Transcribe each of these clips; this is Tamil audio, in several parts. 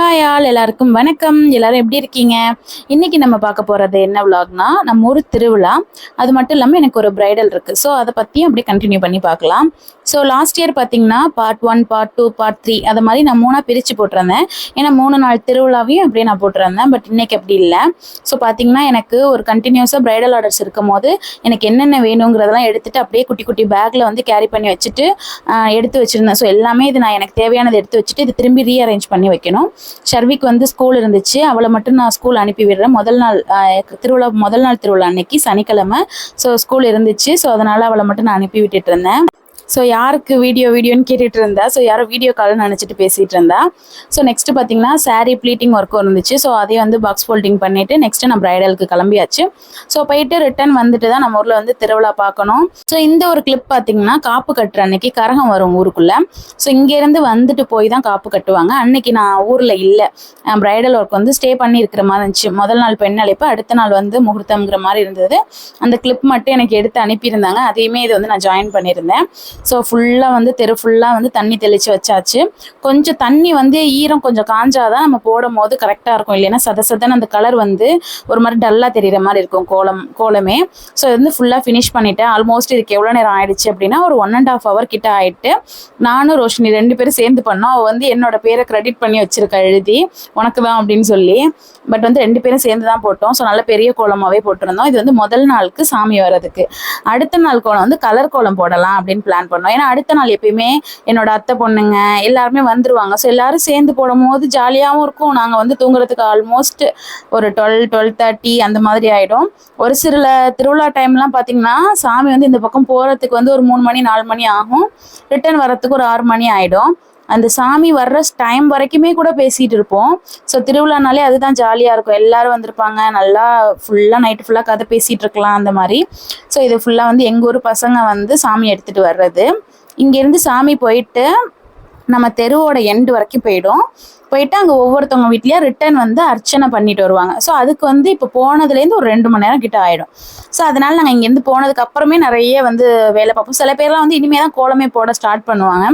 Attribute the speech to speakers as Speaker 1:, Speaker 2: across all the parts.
Speaker 1: ஹாய் ஆல் எல்லாருக்கும் வணக்கம். எல்லாரும் எப்படி இருக்கீங்க? இன்னைக்கு நம்ம பார்க்க போகிறது என்ன விலாக்னா நம்ம ஊர் திருவிழா. அது மட்டும் இல்லாமல் எனக்கு ஒரு பிரைடல் இருக்குது ஸோ அதை பற்றியும் அப்படியே கண்டினியூ பண்ணி பார்க்கலாம். ஸோ லாஸ்ட் இயர் பார்த்தீங்கன்னா part one part two part three அதை மாதிரி நான் மூணாக பிரித்து போட்டிருந்தேன். ஏன்னா மூணு நாள் திருவிழாவையும் அப்படியே நான் போட்டிருந்தேன். பட் இன்னைக்கு அப்படி இல்லை. ஸோ பார்த்தீங்கன்னா எனக்கு ஒரு கண்டினியூஸாக பிரைடல் ஆர்டர்ஸ் இருக்கும் போது எனக்கு என்னென்ன வேணுங்கிறதெல்லாம் எடுத்துட்டு அப்படியே குட்டி குட்டி பேக்கில் வந்து கேரி பண்ணி வச்சுட்டு எடுத்து வச்சுருந்தேன். ஸோ எல்லாமே இது நான் எனக்கு தேவையானது எடுத்து வச்சுட்டு இது திரும்பி ரீஅரேஞ்ச் பண்ணி வைக்கணும். ஷர்விக்கு வந்து ஸ்கூல் இருந்துச்சு. அவளை மட்டும் நான் ஸ்கூல் அனுப்பி விடுறேன். முதல் நாள் திருவிழா முதல் நாள் திருவிழா அன்னைக்கு சனிக்கிழமை. ஸோ ஸ்கூல் இருந்துச்சு. ஸோ அதனால் அவளை மட்டும் நான் அனுப்பி விட்டுட்டு இருந்தேன். ஸோ யாருக்கு வீடியோ வீடியோன்னு கேட்டுட்டு இருந்தா ஸோ யாரோ வீடியோ கால் நினச்சிட்டு பேசிகிட்டு இருந்தா ஸோ நெக்ஸ்ட் பார்த்தீங்கன்னா சாரீ ப்ளீட்டிங் ஒர்க்கும் இருந்துச்சு. ஸோ அதையும் வந்து பாக்ஸ் ஃபோல்டிங் பண்ணிவிட்டு நெக்ஸ்ட்டு நான் ப்ரைடலுக்கு கிளம்பியாச்சு. ஸோ போயிட்டு ரிட்டர்ன் வந்துட்டு தான் நம்ம ஊரில் வந்து திருவிழா பார்க்கணும். ஸோ இந்த ஒரு கிளிப் பார்த்தீங்கன்னா காப்பு கட்டுற அன்னைக்கு கரகம் வரும் ஊருக்குள்ளே. ஸோ இங்கேருந்து வந்துட்டு போய் தான் காப்பு கட்டுவாங்க. அன்னைக்கு நான் ஊரில் இல்லை. ப்ரைடல் ஒர்க் வந்து ஸ்டே பண்ணி இருக்கிற மாதிரி இருந்துச்சு. முதல் நாள் பெண் அழைப்பு அடுத்த நாள் வந்து முகூர்த்தம்ங்கிற மாதிரி இருந்தது. அந்த கிளிப் மட்டும் எனக்கு எடுத்து அனுப்பியிருந்தாங்க. அதையுமே இது வந்து நான் ஜாயின் பண்ணியிருந்தேன். ஸோ ஃபுல்லாக வந்து தெரு ஃபுல்லாக வந்து தண்ணி தெளித்து வச்சாச்சு. கொஞ்சம் தண்ணி வந்து ஈரம் கொஞ்சம் காஞ்சாதான் நம்ம போடும் போது கரெக்டாக இருக்கும். இல்லைன்னா சத சதன்னு அந்த கலர் வந்து ஒரு மாதிரி டல்லாக தெரியுற மாதிரி இருக்கும் கோலம் கோலமே. ஸோ இது வந்து ஃபுல்லாக ஃபினிஷ் பண்ணிவிட்டேன் ஆல்மோஸ்ட் இதுக்கு எவ்வளோ நேரம் ஆயிடுச்சு அப்படின்னா ஒரு ஒன் அண்ட் ஆஃப் ஹவர் கிட்ட ஆயிட்டு நானும் ரோஷினி ரெண்டு பேரும் சேர்ந்து பண்ணோம். அவள் வந்து என்னோட பேரை கிரெடிட் பண்ணி வச்சிருக்கா எழுதி உனக்கு தான் அப்படின்னு சொல்லி. பட் வந்து ரெண்டு பேரும் சேர்ந்து தான் போட்டோம். ஸோ நல்ல பெரிய கோலமாகவே போட்டிருந்தோம். இது வந்து முதல் நாளுக்கு சாமி வர்றதுக்கு. அடுத்த நாள் கோலம் வந்து கலர் கோலம் போடலாம் அப்படின்னு பிளான் பண்ணோம். ஏன்னா அடுத்த நாள் எப்பயுமே என்னோட அத்தை பொண்ணுங்க எல்லாருமே வந்துருவாங்க. ஸோ எல்லாரும் சேர்ந்து போடும் போது ஜாலியாகவும் இருக்கும். நாங்கள் வந்து தூங்குறதுக்கு ஆல்மோஸ்ட் ஒரு டுவெல் டுவெல் தேர்ட்டி அந்த மாதிரி ஆகிடும் ஒரு சில திருவிழா டைம்லாம் பார்த்தீங்கன்னா சாமி வந்து இந்த பக்கம் போகிறதுக்கு வந்து ஒரு மூணு மணி நாலு மணி ஆகும். ரிட்டர்ன் வரத்துக்கு ஒரு ஆறு மணி ஆகிடும் அந்த சாமி வர்ற டைம் வரைக்குமே கூட பேசிகிட்டு இருப்போம். ஸோ திருவிழானாலே அதுதான் ஜாலியாக இருக்கும். எல்லாரும் வந்திருப்பாங்க. நல்லா ஃபுல்லாக நைட்டு ஃபுல்லாக கதை பேசிகிட்டு இருக்கலாம் அந்த மாதிரி. ஸோ இது ஃபுல்லாக வந்து எங்கள் ஊர் பசங்க வந்து சாமி எடுத்துகிட்டு வர்றது. இங்கேருந்து சாமி போயிட்டு நம்ம தெருவோட எண்டு வரைக்கும் போயிடும். போயிட்டு அங்கே ஒவ்வொருத்தவங்க வீட்லேயும் ரிட்டர்ன் வந்து அர்ச்சனை பண்ணிட்டு வருவாங்க. ஸோ அதுக்கு வந்து இப்போ போனதுலேருந்து ஒரு ரெண்டு மணி நேரம் கிட்ட ஆகிடும் ஸோ அதனால நாங்கள் இங்கேருந்து போனதுக்கு அப்புறமே நிறைய வந்து வேலை பார்ப்போம். சில பேர்லாம் வந்து இனிமேல் தான் கோலமே போட ஸ்டார்ட் பண்ணுவாங்க.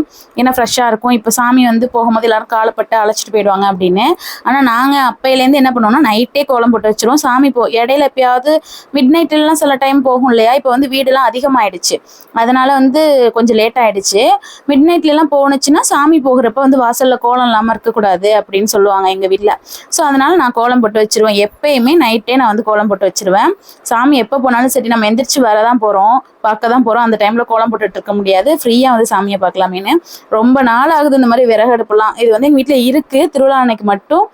Speaker 1: ஏன்னா ஃப்ரெஷ்ஷாக இருக்கும். இப்போ சாமி வந்து போகும்போது எல்லாரும் காலப்பட்டு அழைச்சிட்டு போயிடுவாங்க அப்படின்னு. ஆனால் நாங்கள் அப்பையிலேருந்து என்ன பண்ணுவோம்னா நைட்டே கோலம் போட்டு வச்சிருவோம். சாமி போ இடையில எப்பயாவது மிட் நைட்லாம் சில டைம் போகும் இல்லையா? இப்போ வந்து வீடெல்லாம் அதிகமாயிடுச்சு. அதனால வந்து கொஞ்சம் லேட் ஆயிடுச்சு. மிட் நைட்லலாம் போணுச்சுன்னா சாமி போகிறப்ப வந்து வாசல்ல கோலம் இல்லாமல் இருக்கக்கூடாது. அப்படின்னு சொல்லுவாங்க எங்கள் வீட்டில் ஸோ அதனால நான் கோலம் போட்டு வச்சிருவேன். எப்பயுமே நைட்டே நான் வந்து கோலம் போட்டு வச்சிருவேன். சாமி எப்போ போனாலும் சரி நம்ம எந்திரிச்சு வர தான் போகிறோம் பார்க்க தான் போகிறோம் அந்த டைமில் கோலம் போட்டுட்டு இருக்க முடியாது. ஃப்ரீயாக வந்து சாமியை பார்க்கலாமேன்னு. ரொம்ப நாள் ஆகுது இந்த மாதிரி விறகு அடுப்புலாம். இது வந்து எங்கள் வீட்டில் இருக்குது திருவிழா அன்னைக்கு மட்டும்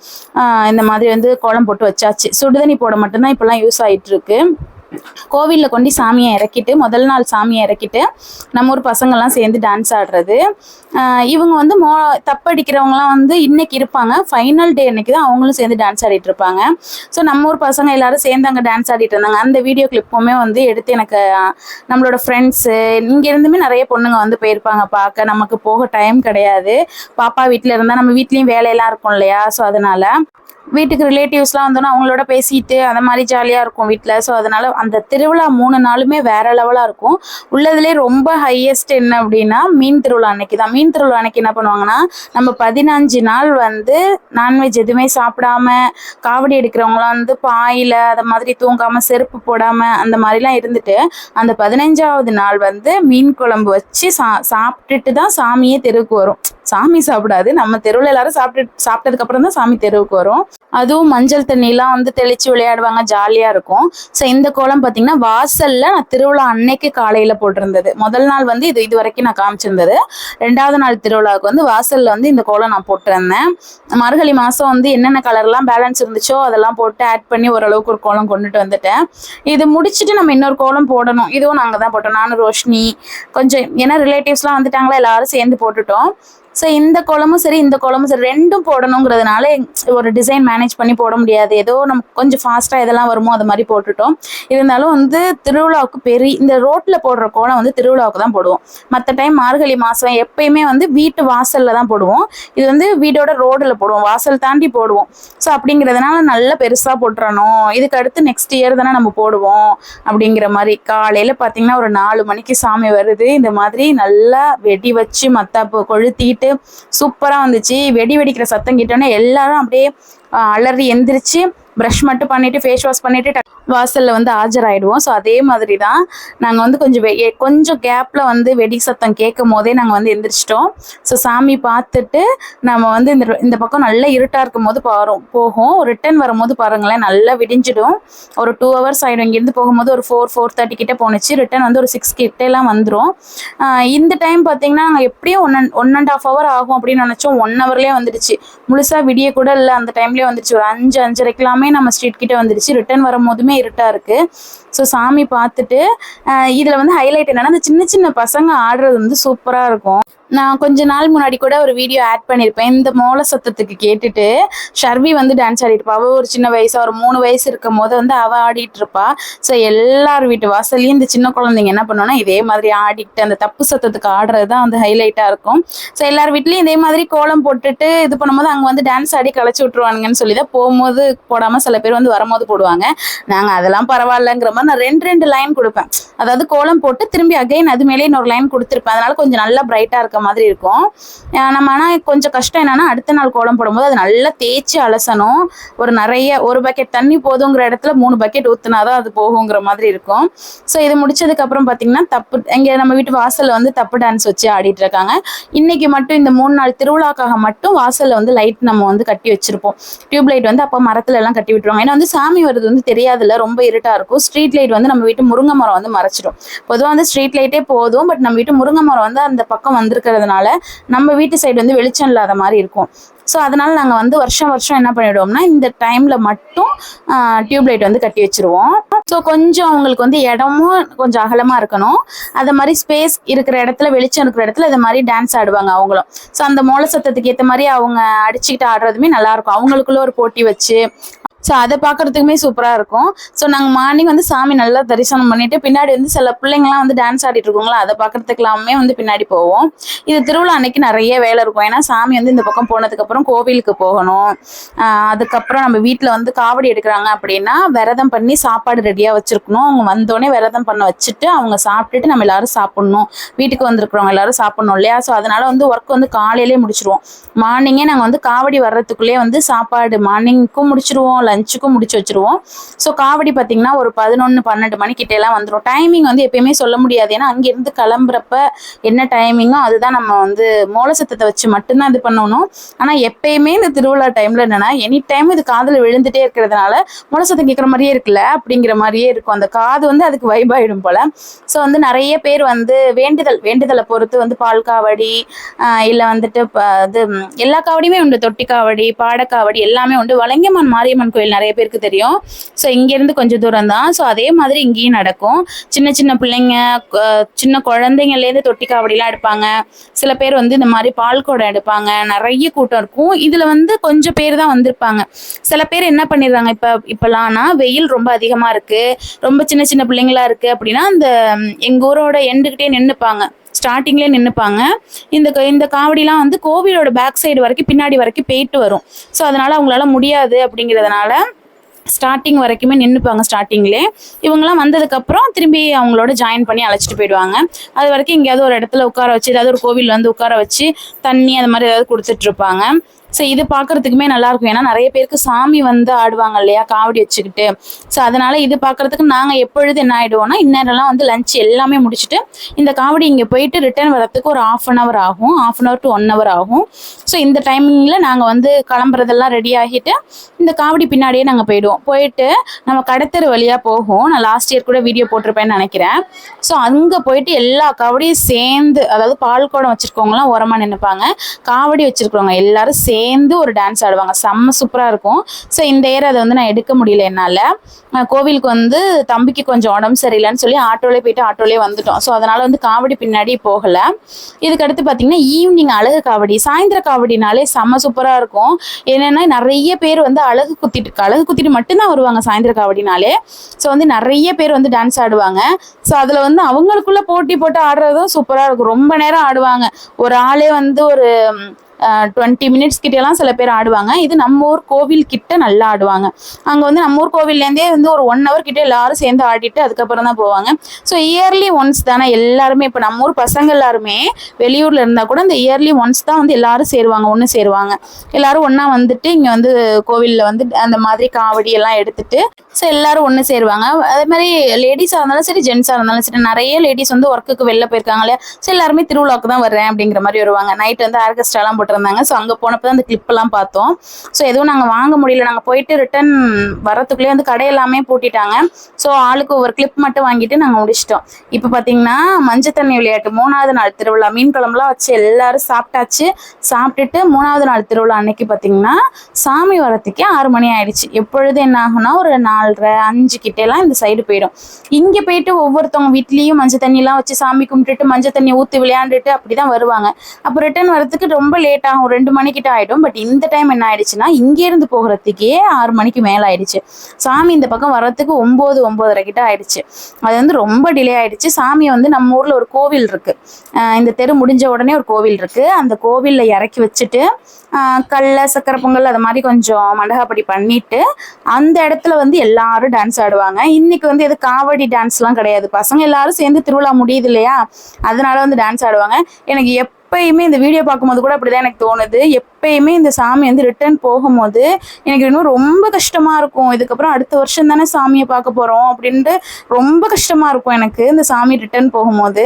Speaker 1: இந்த மாதிரி வந்து கோலம் போட்டு வச்சாச்சு. சுடுதண்ணி போட மட்டும்தான் இப்போல்லாம் யூஸ் ஆயிட்டு இருக்கு. கோவிலில் கொண்டு சாமியை இறக்கிட்டு முதல் நாள் சாமியை இறக்கிட்டு நம்ம ஊர் பசங்கள்லாம் சேர்ந்து டான்ஸ் ஆடுறது. இவங்க வந்து மோ தப்படிக்கிறவங்களாம் வந்து இன்னைக்கு இருப்பாங்க. ஃபைனல் டே அன்னைக்கு தான் அவங்களும் சேர்ந்து டான்ஸ் ஆடிட்டு இருப்பாங்க. ஸோ நம்ம ஊர் பசங்க எல்லாரும் சேர்ந்து அங்கே டான்ஸ் ஆடிட்டு இருந்தாங்க. அந்த வீடியோ கிளிப்புமே வந்து எடுத்து எனக்கு நம்மளோட ஃப்ரெண்ட்ஸு இங்கேருந்துமே நிறைய பொண்ணுங்க வந்து போயிருப்பாங்க பார்க்க. நமக்கு போக டைம் கிடையாது. பாப்பா வீட்டில் இருந்தால் நம்ம வீட்லேயும் வேலையெல்லாம் இருக்கும் இல்லையா? ஸோ அதனால வீட்டுக்கு ரிலேட்டிவ்ஸ்லாம் வந்தோன்னா அவங்களோட பேசிட்டு அந்த மாதிரி ஜாலியாக இருக்கும் வீட்டில் ஸோ அதனால் அந்த திருவிழா மூணு நாளுமே வேற லெவலாக இருக்கும். உள்ளதுலேயே ரொம்ப ஹையஸ்ட் என்ன அப்படின்னா மீன் திருவிழா அன்னைக்கு தான். மீன் திருவிழா அன்னைக்கு என்ன பண்ணுவாங்கன்னா நம்ம பதினஞ்சு நாள் வந்து நான்வெஜ் எதுவுமே சாப்பிடாம காவடி எடுக்கிறவங்களாம் வந்து பாயில் அதை மாதிரி தூங்காமல் செருப்பு போடாமல் அந்த மாதிரிலாம் இருந்துட்டு அந்த பதினஞ்சாவது நாள் வந்து மீன் குழம்பு வச்சு சா சாப்பிட்டுட்டு தான் சாமியே தெருவுக்கு வரும். சாமி சாப்பிடாது. நம்ம தெருவில் எல்லாரும் சாப்பிட்டு சாப்பிட்டதுக்கு அப்புறம் தான் சாமி தெருவுக்கு வரும். அதுவும் மஞ்சள் தண்ணிலாம் வந்து தெளிச்சு விளையாடுவாங்க ஜாலியா இருக்கும். ஸோ இந்த கோலம் பார்த்தீங்கன்னா வாசல்ல நான் திருவிழா அன்னைக்கு காலையில போட்டிருந்தது. முதல் நாள் வந்து இது இது வரைக்கும் நான் காமிச்சிருந்தது. ரெண்டாவது நாள் திருவிழாவுக்கு வந்து வாசல்ல வந்து இந்த கோலம் நான் போட்டிருந்தேன். மார்கழி மாசம் வந்து என்னென்ன கலர்லாம் பேலன்ஸ் இருந்துச்சோ அதெல்லாம் போட்டு ஆட் பண்ணி ஓரளவுக்கு ஒரு கோலம் கொண்டுட்டு வந்துட்டேன். இது முடிச்சுட்டு நம்ம இன்னொரு கோலம் போடணும். இதுவும் நாங்கள் தான் போட்டோம். நானும் ரோஷினி கொஞ்சம் ஏன்னா ரிலேட்டிவ்ஸ்லாம் வந்துட்டாங்களா எல்லாரும் சேர்ந்து போட்டுட்டோம். ஸோ இந்த குளமும் சரி இந்த குளமும் சரி ரெண்டும் போடணுங்கிறதுனால ஒரு டிசைன் மேனேஜ் பண்ணி போட முடியாது. ஏதோ நம்ம கொஞ்சம் ஃபாஸ்ட்டாக இதெல்லாம் வருமோ அது மாதிரி போட்டுட்டோம். இருந்தாலும் வந்து திருவிழாவுக்கு பெரிய இந்த ரோட்டில் போடுற கோலம் வந்து திருவிழாவுக்கு தான் போடுவோம். மற்ற டைம் மார்கழி மாதம் எப்பயுமே வந்து வீட்டு வாசலில் தான் போடுவோம். இது வந்து வீடோட ரோடில் போடுவோம். வாசல் தாண்டி போடுவோம். ஸோ அப்படிங்கிறதுனால நல்லா பெருசாக போட்டுறணும். இதுக்கு அடுத்து நெக்ஸ்ட் இயர் தானே நம்ம போடுவோம். அப்படிங்கிற மாதிரி காலையில் பார்த்தீங்கன்னா ஒரு நாலு மணிக்கு சாமி வருது. இந்த மாதிரி நல்லா வெடி வச்சு மத்தாப்பு கொளுத்திட்டு பண்ணிட்டு சூப்பராக வந்துச்சு. வெடி வெடிக்கிற சத்தம் கேட்டோன்னே எல்லாரும் அப்படியே அலறி எந்திரிச்சு ப்ரஷ் மட்டும் பண்ணிட்டு ஃபேஸ் வாஷ் பண்ணிட்டு வாசல்ல வந்து ஆஜராயிடுவோம். ஸோ அதே மாதிரி தான் நாங்கள் வந்து கொஞ்சம் வெ- கொஞ்சம் கேப்ல வந்து வெடி சத்தம் கேட்கும் போதே நாங்கள் வந்து எந்திரிச்சிட்டோம். ஸோ சாமி பார்த்துட்டு நம்ம வந்து இந்த இந்த பக்கம் நல்லா இருட்டா இருக்கும் போது பாரும். போகும். ரிட்டர்ன் வரும்போது பாருங்களேன் நல்லா விடிஞ்சிடும். ஒரு டூ ஹவர்ஸ் ஆகிடும் இங்கேருந்து போகும்போது ஒரு ஃபோர் ஃபோர் தேர்ட்டி கிட்ட போணுச்சு. ரிட்டர்ன் வந்து ஒரு சிக்ஸ் கிட்டேலாம் வந்துடும் இந்த டைம் பார்த்தீங்கன்னா நாங்கள் எப்படியும் one and one and half hour ஆகும் அப்படின்னு நினச்சோம். ஒன் ஹவர்லேயே வந்துடுச்சு. முழுசாக விடிய கூட இல்லை. அந்த டைம்லேயே வந்துடுச்சு. ஒரு அஞ்சு அஞ்சரைக்கெல்லாம் நம்ம ஸ்ட்ரீட் கிட்ட வந்துடுச்சு ரிட்டர்ன் வரும்போதுமே இருட்டா இருக்கு. ஸோ சாமி பார்த்துட்டு இதில் இதுல வந்து ஹைலைட் என்னன்னா அந்த சின்ன சின்ன பசங்க ஆடுறது வந்து சூப்பரா இருக்கும். நான் கொஞ்ச நாள் முன்னாடி கூட ஒரு வீடியோ ஆட் பண்ணியிருப்பேன் இந்த மோள சத்தத்துக்கு கேட்டுட்டு ஷர்வி வந்து டான்ஸ் ஆடிட்டு இருப்பா. அவள் ஒரு சின்ன வயசு ஒரு மூணு வயசு இருக்கும் போது வந்து அவள் ஆடிட்டு இருப்பா. ஸோ எல்லார் வீட்டு வாசல்லையும் இந்த சின்ன குழந்தைங்க என்ன பண்ணுவோம்னா இதே மாதிரி ஆடிட்டு அந்த தப்பு சத்தத்துக்கு ஆடுறது தான் வந்து ஹைலைட்டாக இருக்கும். ஸோ எல்லார் வீட்லேயும் இதே மாதிரி கோலம் போட்டுட்டு இது பண்ணும்போது அங்கே வந்து டான்ஸ் ஆடி களைச்சி விட்ருவானுங்கன்னு சொல்லி தான் போகும்போது போடாமல் சில பேர் வந்து வரும்போது போடுவாங்க. நாங்கள் அதெல்லாம் பரவாயில்லங்கிற மாதிரி நான் ரெண்டு ரெண்டு லைன் கொடுப்பேன். அதாவது கோலம் போட்டு திரும்பி அகைன் அது மேலே இன்னொரு லைன் கொடுத்துருப்பேன். அதனால கொஞ்சம் நல்லா பிரைட்டாக இருக்க மாதிரி இருக்கும். நம்ம ஆனால் கொஞ்சம் கஷ்டம் என்னன்னா அடுத்த நாள் கோலம் போடும்போது அது நல்லா தேய்ச்சி அலசணும். ஒரு நிறைய ஒரு பக்கெட் தண்ணி போதுங்கிற இடத்துல மூணு பக்கெட் ஊத்துனாதான் அது போகுங்கிற மாதிரி இருக்கும். ஸோ இது முடிச்சதுக்கு அப்புறம் பார்த்தீங்கன்னா தப்பு இங்கே நம்ம வீட்டு வாசல்ல வந்து தப்பு டான்ஸ் வச்சு ஆடிட்டு இருக்காங்க. இன்னைக்கு மட்டும் இந்த மூணு நாள் திருவிழாக்காக மட்டும் வாசல்ல வந்து லைட் நம்ம வந்து கட்டி வச்சிருப்போம். டியூப் லைட் வந்து அப்போ மரத்துல எல்லாம் கட்டி விட்டுருவாங்க. ஏன்னா வந்து சாமி வருது வந்து தெரியாதுல்ல ரொம்ப இருட்டா இருக்கும். ஸ்ட்ரீட் லைட் வந்து நம்ம வீட்டு முருங்கை மரம் வந்து மறைச்சிடும். பொதுவாக வந்து ஸ்ட்ரீட் லைட்டே போதும் பட் நம்ம வீட்டு முருங்கை மரம் வந்து அந்த பக்கம் இருக்கிறதுனால நம்ம வீட்டு சைடு வந்து வெளிச்சம் இல்லாத மாதிரி இருக்கும். ஸோ அதனால நாங்கள் வந்து வருஷம் வருஷம் என்ன பண்ணிவிடுவோம்னா இந்த டைம்ல மட்டும் டியூப்லைட் வந்து கட்டி வச்சிருவோம். ஸோ கொஞ்சம் அவங்களுக்கு வந்து இடமும் கொஞ்சம் அகலமா இருக்கணும். அது மாதிரி ஸ்பேஸ் இருக்கிற இடத்துல வெளிச்சம் இருக்கிற இடத்துல இது மாதிரி டான்ஸ் ஆடுவாங்க அவங்களும். ஸோ அந்த மோள சத்தத்துக்கு ஏற்ற மாதிரி அவங்க அடிச்சுக்கிட்டு ஆடுறதுமே நல்லா இருக்கும். அவங்களுக்குள்ள ஒரு போட்டி வச்சு ஸோ அதை பார்க்கறதுக்குமே சூப்பராக இருக்கும். ஸோ நாங்கள் மார்னிங் வந்து சாமி நல்லா தரிசனம் பண்ணிட்டு பின்னாடி வந்து சில பிள்ளைங்களாம் வந்து டான்ஸ் ஆடிட்டு இருக்கோங்களா அதை பார்க்கறதுக்கெல்லாமே வந்து பின்னாடி போவோம். இது திருவிழா அன்னைக்கு நிறைய வேலை இருக்கும். ஏன்னா சாமி வந்து இந்த பக்கம் போனதுக்கப்புறம் கோவிலுக்கு போகணும். அதுக்கப்புறம் நம்ம வீட்டில் வந்து காவடி எடுக்கிறாங்க அப்படின்னா விரதம் பண்ணி சாப்பாடு ரெடியாக வச்சுருக்கணும். அவங்க வந்தோடனே விரதம் பண்ண வச்சுட்டு அவங்க சாப்பிட்டுட்டு நம்ம எல்லாரும் சாப்பிட்ணும். வீட்டுக்கு வந்திருக்கிறவங்க எல்லாரும் சாப்பிட்ணும் இல்லையா? ஸோ அதனால வந்து ஒர்க் வந்து காலையிலே முடிச்சிருவோம். மார்னிங்கே நாங்கள் வந்து காவடி வர்றதுக்குள்ளே வந்து சாப்பாடு மார்னிங்க்கும் முடிச்சிருவோம். லஞ்சுக்கும் முடிச்சு வச்சிருவோம். ஸோ காவடி பார்த்தீங்கன்னா ஒரு பதினொன்று பன்னெண்டு மணிக்கிட்ட எல்லாம் வந்துடும் டைமிங் வந்து எப்பயுமே சொல்ல முடியாது. ஏன்னா அங்கேருந்து கிளம்புறப்ப என்ன டைமிங்கோ அதுதான் நம்ம வந்து மோள சத்தத்தை வச்சு மட்டும்தான் இது பண்ணணும். ஆனால் எப்பயுமே இந்த திருவிழா டைம்ல என்னன்னா எனி டைம் இது காதில் விழுந்துட்டே இருக்கிறதுனால மோள சத்தம் கேட்குற மாதிரியே இருக்குல்ல அப்படிங்கிற மாதிரியே இருக்கும். அந்த காது வந்து அதுக்கு வைப் ஆகிடும் போல. ஸோ வந்து நிறைய பேர் வந்து வேண்டுதல் வேண்டுதலை பொறுத்து வந்து பால் காவடி இல்லை வந்துட்டு இது எல்லா காவடியுமே உண்டு. தொட்டி காவடி பாடக்காவடி எல்லாமே உண்டு. வலங்கம்மன் மாரியம்மன் கோயில் நிறைய பேருக்கு தெரியும். ஸோ இங்கேருந்து கொஞ்சம் தூரம் தான். ஸோ அதே மாதிரி இங்கேயும் நடக்கும். சின்ன சின்ன பிள்ளைங்க சின்ன குழந்தைங்கள்லேருந்து தொட்டி காவடிலாம் எடுப்பாங்க. சில பேர் வந்து இந்த மாதிரி பால் குடம் எடுப்பாங்க. நிறைய கூட்டம் இருக்கும். இதில் வந்து கொஞ்சம் பேர் தான் வந்திருப்பாங்க. சில பேர் என்ன பண்ணிடுறாங்க? இப்போ இப்போலாம்னா வெயில் ரொம்ப அதிகமாக இருக்குது ரொம்ப சின்ன சின்ன பிள்ளைங்களா இருக்குது அப்படின்னா அந்த எங்கள் ஊரோட எண்டுக்கிட்டே நின்றுப்பாங்க ஸ்டார்டிங்லேயே நின்றுப்பாங்க இந்த க- இந்த காவடிலாம் வந்து கோவிலோட பேக் சைடு வரைக்கும் பின்னாடி வரைக்கும் போயிட்டு வரும். ஸோ அதனால் அவங்களால முடியாது அப்படிங்கிறதுனால ஸ்டார்டிங் வரைக்குமே நின்றுப்பாங்க ஸ்டார்டிங்லேயே இவங்கெல்லாம் வந்ததுக்கப்புறம் திரும்பி அவங்களோட ஜாயின் பண்ணி அழைச்சிட்டு போயிடுவாங்க. அது வரைக்கும் எங்கேயாவது ஒரு இடத்துல உட்கார வச்சு ஏதாவது ஒரு கோவில் வந்து உட்கார வச்சு தண்ணி அது மாதிரி ஏதாவது கொடுத்துட்ருப்பாங்க ஸோ இது பார்க்கறதுக்குமே நல்லா இருக்கும். ஏன்னா நிறைய பேருக்கு சாமி வந்து ஆடுவாங்க இல்லையா? காவடி வச்சுக்கிட்டு. ஸோ அதனால இது பார்க்கறதுக்கு நாங்கள் எப்பொழுது என்ன ஆகிடுவோம்னா இந்நேரம்லாம் வந்து லஞ்ச் எல்லாமே முடிச்சுட்டு இந்த காவடி இங்கே போயிட்டு ரிட்டர்ன் வரத்துக்கு ஒரு ஆஃப் அன் ஹவர் ஆகும். Half an hour to one hour ஆகும். ஸோ இந்த டைமிங்கில் நாங்கள் வந்து கிளம்புறதெல்லாம் ரெடி ஆகிட்டு இந்த காவடி பின்னாடியே நாங்கள் போயிடுவோம். போயிட்டு நம்ம கடத்தர் வழியாக போகும். நான் லாஸ்ட் இயர் கூட வீடியோ போட்டிருப்பேன்னு நினைக்கிறேன். ஸோ அங்கே போயிட்டு எல்லா காவடியும் சேர்ந்து அதாவது பால் குடம் வச்சுருக்கவங்களாம் ஓரமாக நின்றுப்பாங்க காவடி வச்சுருக்கிறவங்க எல்லாரும் சேர்ந்து சேர்ந்து ஒரு டான்ஸ் ஆடுவாங்க. செம்ம சூப்பராக இருக்கும். ஸோ இந்த இயர் அதை வந்து நான் எடுக்க முடியல என்னால். கோவிலுக்கு வந்து தம்பிக்கு கொஞ்சம் உடம்பு சரியில்லைன்னு சொல்லி ஆட்டோலே போயிட்டு ஆட்டோலே வந்துட்டோம். ஸோ அதனால் வந்து காவடி பின்னாடி போகலை. இதுக்கடுத்து பார்த்தீங்கன்னா ஈவினிங் அழகு காவடி சாயந்தர காவடினாலே செம்ம சூப்பராக இருக்கும். என்னென்னா நிறைய பேர் வந்து அழகு குத்திட்டு அழகு குத்திட்டு மட்டும்தான் வருவாங்க சாயந்தர காவடினாலே. ஸோ வந்து நிறைய பேர் வந்து டான்ஸ் ஆடுவாங்க. ஸோ அதில் வந்து அவங்களுக்குள்ள போட்டி போட்டு ஆடுறதும் சூப்பராக இருக்கும். ரொம்ப நேரம் ஆடுவாங்க. ஒரு ஆளே வந்து ஒரு டுவெண்ட்டி மினிட்ஸ் கிட்டலாம் சில பேர் ஆடுவாங்க. இது நம்ம ஊர் கோவில் கிட்ட நல்லா ஆடுவாங்க. அங்கே வந்து நம்ம ஊர் கோவில்லேருந்தே வந்து ஒரு ஒன் ஹவர் கிட்ட எல்லாரும் சேர்ந்து ஆடிட்டு அதுக்கப்புறம் தான் போவாங்க. ஸோ இயர்லி ஒன்ஸ் தானே எல்லாருமே இப்போ நம்ம ஊர் பசங்க எல்லாருமே வெளியூரில் இருந்தால் கூட இந்த இயர்லி ஒன்ஸ் தான் வந்து எல்லாரும் சேருவாங்க ஒன்று சேருவாங்க. எல்லாரும் ஒன்றா வந்துட்டு இங்கே வந்து கோவிலில் வந்து அந்த மாதிரி காவடி எல்லாம் எடுத்துட்டு ஸோ எல்லாரும் ஒன்று சேருவாங்க. அதே மாதிரி லேடிஸாக இருந்தாலும் சரி ஜென்ஸாக இருந்தாலும் சரி நிறைய லேடிஸ் வந்து ஒர்க்குக்கு வெளில போயிருக்காங்க இல்லையா? ஸோ எல்லாருமே திருவிழாவுக்கு தான் வர்றேன் அப்படிங்கிற மாதிரி வருவாங்க. நைட் வந்து ஆர்கெஸ்ட்ராலாம் போட்டிருந்தாங்க. ஸோ அங்கே போனப்போ தான் அந்த கிளிப்பெல்லாம் பார்த்தோம். ஸோ எதுவும் நாங்கள் வாங்க முடியல. நாங்கள் போயிட்டு ரிட்டன் வரத்துக்குள்ளேயே வந்து கடை எல்லாமே பூட்டிட்டாங்க. ஸோ ஆளுக்கு ஒவ்வொரு கிளிப் மட்டும் வாங்கிட்டு நாங்கள் முடிச்சிட்டோம். இப்போ பார்த்தீங்கன்னா மஞ்சள் தண்ணி விளையாட்டு மூணாவது நாள் திருவிழா மீன் குழம்புலாம் வச்சு எல்லாரும் சாப்பிட்டாச்சு. சாப்பிட்டுட்டு மூணாவது நாள் திருவிழா அன்னைக்கு பார்த்தீங்கன்னா சாமி வரத்துக்கே ஆறு மணி ஆயிடுச்சு. எப்பொழுது என்ன ஆகும்னா ஒரு நாலரை அஞ்சு கிட்டேலாம் இந்த சைடு போயிடும். இங்கே போயிட்டு ஒவ்வொருத்தவங்க வீட்லேயும் மஞ்சள் தண்ணிலாம் வச்சு சாமி கும்பிட்டுட்டு மஞ்சள் தண்ணி ஊற்றி விளையாண்டுட்டு அப்படி தான் வருவாங்க. அப்போ ரிட்டர்ன் வரதுக்கு ரொம்ப லேட் ஆகும் ரெண்டு மணிக்கிட்ட ஆகிடும் பட் இந்த டைம் என்ன ஆயிடுச்சுன்னா இங்கேருந்து போகிறதுக்கே ஆறு மணிக்கு மேலே ஆயிடுச்சு. சாமி இந்த பக்கம் வர்றதுக்கு ஒம்பது ஒம்பதரை கிட்ட ஆயிடுச்சு. அது வந்து ரொம்ப டிலே ஆயிடுச்சு. சாமி வந்து நம்ம ஊரில் ஒரு கோவில் இருக்கு. இந்த தெரு முடிஞ்ச உடனே ஒரு கோவில் இருக்கு. அந்த கோவிலில் இறக்கி வச்சுட்டு கல்ல சக்கரை பொங்கல் அது மாதிரி கொஞ்சம் மண்டகாப்படி பண்ணிட்டு அந்த இடத்துல வந்து எல்லாரும் டான்ஸ் ஆடுவாங்க. இன்னைக்கு வந்து எது காவடி டான்ஸ்லாம் கிடையாது. பசங்க எல்லாரும் சேர்ந்து திருவிழா முடியுது இல்லையா? அதனால வந்து டான்ஸ் ஆடுவாங்க. எனக்கு எப்பயுமே இந்த வீடியோ பார்க்கும்போது கூட அப்படிதான் எனக்கு தோணுது. எப்பயுமே இந்த சாமி வந்து ரிட்டர்ன் போகும்போது எனக்கு இன்னும் ரொம்ப கஷ்டமா இருக்கும். இதுக்கப்புறம் அடுத்த வருஷம் தானே சாமியை பார்க்க போறோம் அப்படின்ட்டு ரொம்ப கஷ்டமா இருக்கும் எனக்கு இந்த சாமி ரிட்டர்ன் போகும்போது.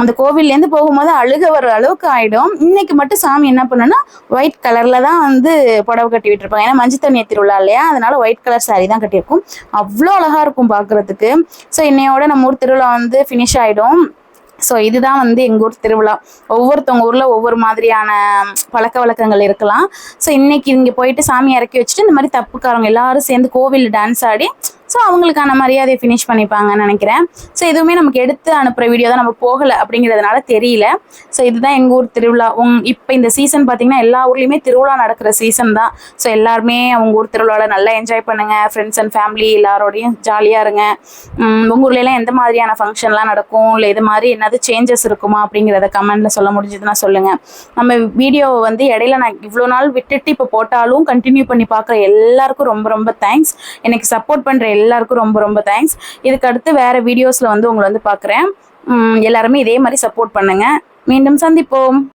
Speaker 1: அந்த கோவில்லேருந்து போகும்போது அழுக வர அளவுக்கு ஆயிடும். இன்னைக்கு மட்டும் சாமி என்ன பண்ணுன்னா ஒயிட் கலர்ல தான் வந்து புடவை கட்டி விட்டுருப்பாங்க ஏன்னா மஞ்சள் தண்ணி திருவிழா இல்லையா? அதனால ஒயிட் கலர் சாரி தான் கட்டியிருக்கும். அவ்வளோ அழகா இருக்கும் பார்க்குறதுக்கு. ஸோ இன்னையோட நம்ம ஊர் திருவிழா வந்து ஃபினிஷ் ஆயிடும். ஸோ இதுதான் வந்து எங்கள் ஊர் திருவிழா. ஒவ்வொருத்தவங்க ஊரில் ஒவ்வொரு மாதிரியான பழக்க வழக்கங்கள் இருக்கலாம். ஸோ இன்னைக்கு இங்கே போயிட்டு சாமி இறக்கி வச்சுட்டு இந்த மாதிரி தப்புக்காரங்க எல்லாரும் சேர்ந்து கோவிலில் டான்ஸ் ஆடி ஸோ அவங்களுக்கான மரியாதையை ஃபினிஷ் பண்ணிப்பாங்கன்னு நினைக்கிறேன். ஸோ எதுவுமே நமக்கு எடுத்து அனுப்புகிற வீடியோ தான் நம்ம போகலை அப்படிங்கிறதுனால தெரியல. ஸோ இதுதான் எங்கள் ஊர் திருவிழா. உங் இப்போ இந்த சீசன் பார்த்தீங்கன்னா எல்லா ஊர்லேயுமே திருவிழா நடக்கிற சீசன் தான். ஸோ எல்லாருமே அவங்க ஊர் திருவிழாவில் நல்லா என்ஜாய் பண்ணுங்க. ஃப்ரெண்ட்ஸ் அண்ட் ஃபேமிலி எல்லாரோடையும் ஜாலியாக இருங்க. உங்கள் உங்க எந்த மாதிரியான ஃபங்க்ஷன்லாம் நடக்கும்? இல்லை இது மாதிரி என்னது சேஞ்சஸ் இருக்குமா அப்படிங்கிறத கமெண்ட்டில் சொல்ல முடிஞ்சதுன்னா சொல்லுங்கள் நம்ம வீடியோவை வந்து இடையில நான் இவ்வளோ நாள் விட்டுட்டு இப்போ போட்டாலும் கண்டினியூ பண்ணி பார்க்குற எல்லாருக்கும் ரொம்ப ரொம்ப தேங்க்ஸ் எனக்கு சப்போர்ட் பண்ணுற எல்லாருக்கும் ரொம்ப ரொம்ப தேங்க்ஸ் இதுக்கு அடுத்து வேற வீடியோஸில் வந்து உங்களை வந்து பார்க்குறேன் எல்லாருமே இதே மாதிரி சப்போர்ட் பண்ணுங்க. மீண்டும் சந்திப்போம்.